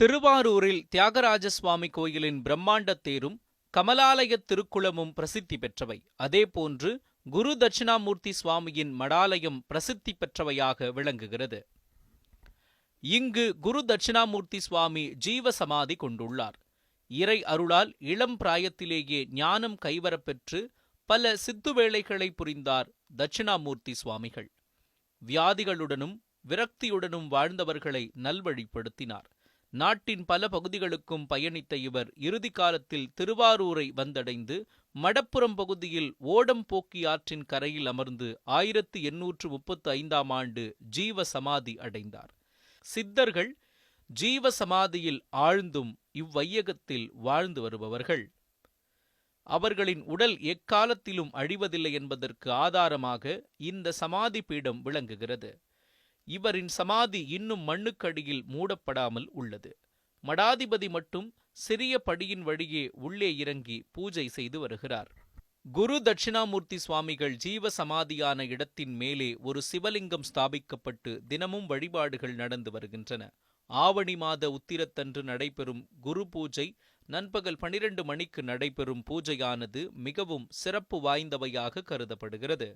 திருவாரூரில் தியாகராஜ சுவாமி கோயிலின் பிரம்மாண்ட தேரும் கமலாலய திருக்குளமும் பிரசித்தி பெற்றவை. அதேபோன்று குரு தட்சிணாமூர்த்தி சுவாமியின் மடாலயம் பிரசித்தி பெற்றவையாக விளங்குகிறது. இங்கு குரு தட்சிணாமூர்த்தி சுவாமி ஜீவ சமாதி கொண்டுள்ளார். இறை அருளால் இளம் பிராயத்திலேயே ஞானம் கைவரப்பெற்று பல சித்து வேளைகளை புரிந்தார் தட்சிணாமூர்த்தி சுவாமிகள். வியாதிகளுடனும் விரக்தியுடனும் வாழ்ந்தவர்களை நல்வழிப்படுத்தினார். நாட்டின் பல பகுதிகளுக்கும் பயணித்த இவர் இறுதி காலத்தில் திருவாரூரை வந்தடைந்து மடப்புறம் பகுதியில் ஓடம் போக்கி ஆற்றின் கரையில் அமர்ந்து ஆயிரத்து எண்ணூற்று முப்பத்து ஐந்தாம் ஆண்டு ஜீவ சமாதி அடைந்தார். சித்தர்கள் ஜீவ சமாதியில் ஆழ்ந்தும் இவ்வையகத்தில் வாழ்ந்து வருபவர்கள். அவர்களின் உடல் எக்காலத்திலும் அழிவதில்லை என்பதற்கு ஆதாரமாக இந்த சமாதி பீடம் விளங்குகிறது. இவரின் சமாதி இன்னும் மண்ணுக்கடியில் மூடப்படாமல் உள்ளது. மடாதிபதி மட்டும் சிறிய படியின் வழியே உள்ளே இறங்கி பூஜை செய்து வருகிறார். குரு தட்சிணாமூர்த்தி சுவாமிகள் ஜீவ சமாதியான இடத்தின் மேலே ஒரு சிவலிங்கம் ஸ்தாபிக்கப்பட்டு தினமும் வழிபாடுகள் நடந்து வருகின்றன. ஆவணி மாத உத்திரத்தன்று நடைபெறும் குரு பூஜை நண்பகல் பனிரெண்டு மணிக்கு நடைபெறும் பூஜையானது மிகவும் சிறப்பு வாய்ந்தவையாக கருதப்படுகிறது.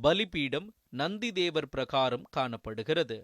பலிபீடம் நந்தி தேவர் பிரகாரம் காணப்படுகிறது.